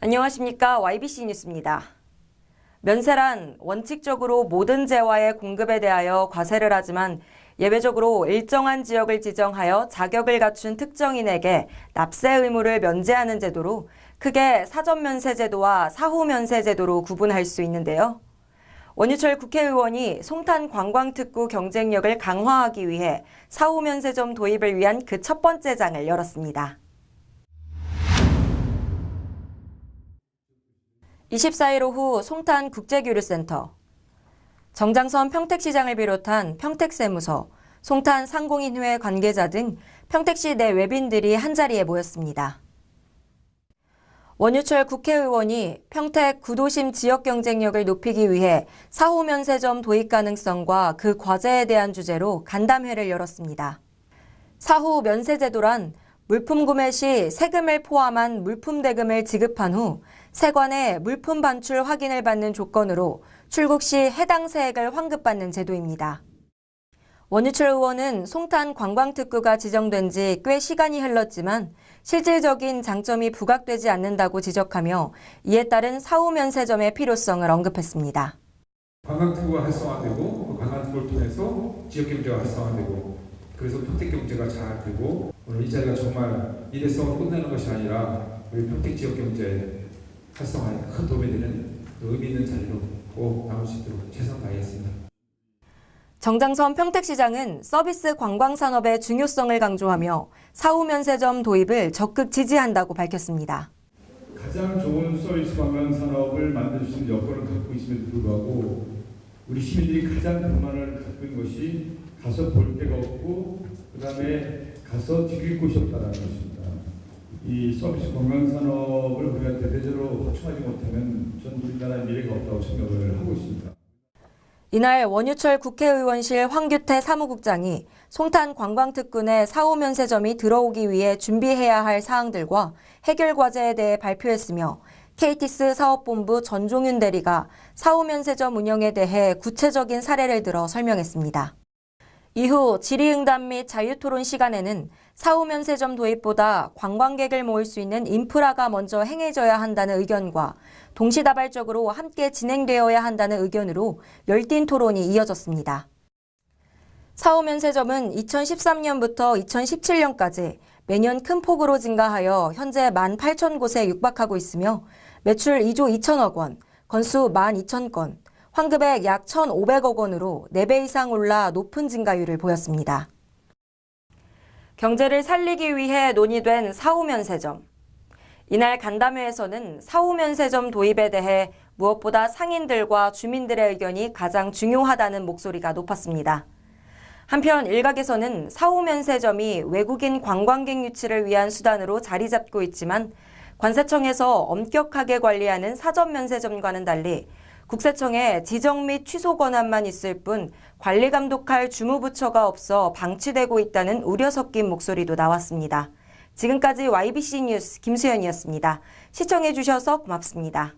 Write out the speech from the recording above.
안녕하십니까. YBC 뉴스입니다. 면세란 원칙적으로 모든 재화의 공급에 대하여 과세를 하지만 예외적으로 일정한 지역을 지정하여 자격을 갖춘 특정인에게 납세 의무를 면제하는 제도로 크게 사전 면세 제도와 사후 면세 제도로 구분할 수 있는데요. 원유철 국회의원이 송탄 관광특구 경쟁력을 강화하기 위해 사후 면세점 도입을 위한 그 첫 번째 장을 열었습니다. 24일 오후 송탄 국제교류센터 정장선 평택시장을 비롯한 평택세무서, 송탄 상공인회 관계자 등 평택시 내 외빈들이 한자리에 모였습니다. 원유철 국회의원이 평택 구도심 지역 경쟁력을 높이기 위해 사후 면세점 도입 가능성과 그 과제에 대한 주제로 간담회를 열었습니다. 사후 면세 제도란 물품 구매 시 세금을 포함한 물품 대금을 지급한 후 세관의 물품 반출 확인을 받는 조건으로 출국 시 해당 세액을 환급받는 제도입니다. 원유철 의원은 송탄 관광특구가 지정된 지 꽤 시간이 흘렀지만 실질적인 장점이 부각되지 않는다고 지적하며 이에 따른 사후 면세점의 필요성을 언급했습니다. 관광특구가 활성화되고 관광특구를 통해서 지역 경제가 활성화되고 그래서 평택 경제가 잘 되고 오늘 이 자리가 정말 일회성으로 끝나는 것이 아니라 우리 평택 지역 경제 활성화에 큰 도움이 되는 의미 있는 자리로 꼭 남을 수 있도록 최선 다하겠습니다. 정장선 평택시장은 서비스 관광산업의 중요성을 강조하며 사후 면세점 도입을 적극 지지한다고 밝혔습니다. 가장 좋은 서비스 관광 산업을 만들 수 있는 여건을 갖고 있음에도 불구하고 우리 시민들이 가장 불만을 갖고 있는 것이 가서 볼 데가 없고 그 다음에 가서 즐길 곳이 없다는 것입니다. 이 서비스 관광 산업을 우리가 대대적으로 확충하지 못하면 전 우리나라의 미래가 없다고 생각을 하고 있습니다. 이날 원유철 국회의원실 황규태 사무국장이 송탄 관광특군의 사후 면세점이 들어오기 위해 준비해야 할 사항들과 해결 과제에 대해 발표했으며 KT스 사업본부 전종윤 대리가 사후 면세점 운영에 대해 구체적인 사례를 들어 설명했습니다. 이후 질의응답 및 자유토론 시간에는 사후 면세점 도입보다 관광객을 모을 수 있는 인프라가 먼저 행해져야 한다는 의견과 동시다발적으로 함께 진행되어야 한다는 의견으로 열띤 토론이 이어졌습니다. 사후 면세점은 2013년부터 2017년까지 매년 큰 폭으로 증가하여 현재 18,000곳에 육박하고 있으며 매출 2조 2천억 원, 건수 12,000건, 환급액 약 1,500억 원으로 4배 이상 올라 높은 증가율을 보였습니다. 경제를 살리기 위해 논의된 사후 면세점. 이날 간담회에서는 사후 면세점 도입에 대해 무엇보다 상인들과 주민들의 의견이 가장 중요하다는 목소리가 높았습니다. 한편 일각에서는 사후 면세점이 외국인 관광객 유치를 위한 수단으로 자리 잡고 있지만 관세청에서 엄격하게 관리하는 사전 면세점과는 달리 국세청에 지정 및 취소 권한만 있을 뿐 관리 감독할 주무부처가 없어 방치되고 있다는 우려 섞인 목소리도 나왔습니다. 지금까지 YBC 뉴스 김수현이었습니다. 시청해주셔서 고맙습니다.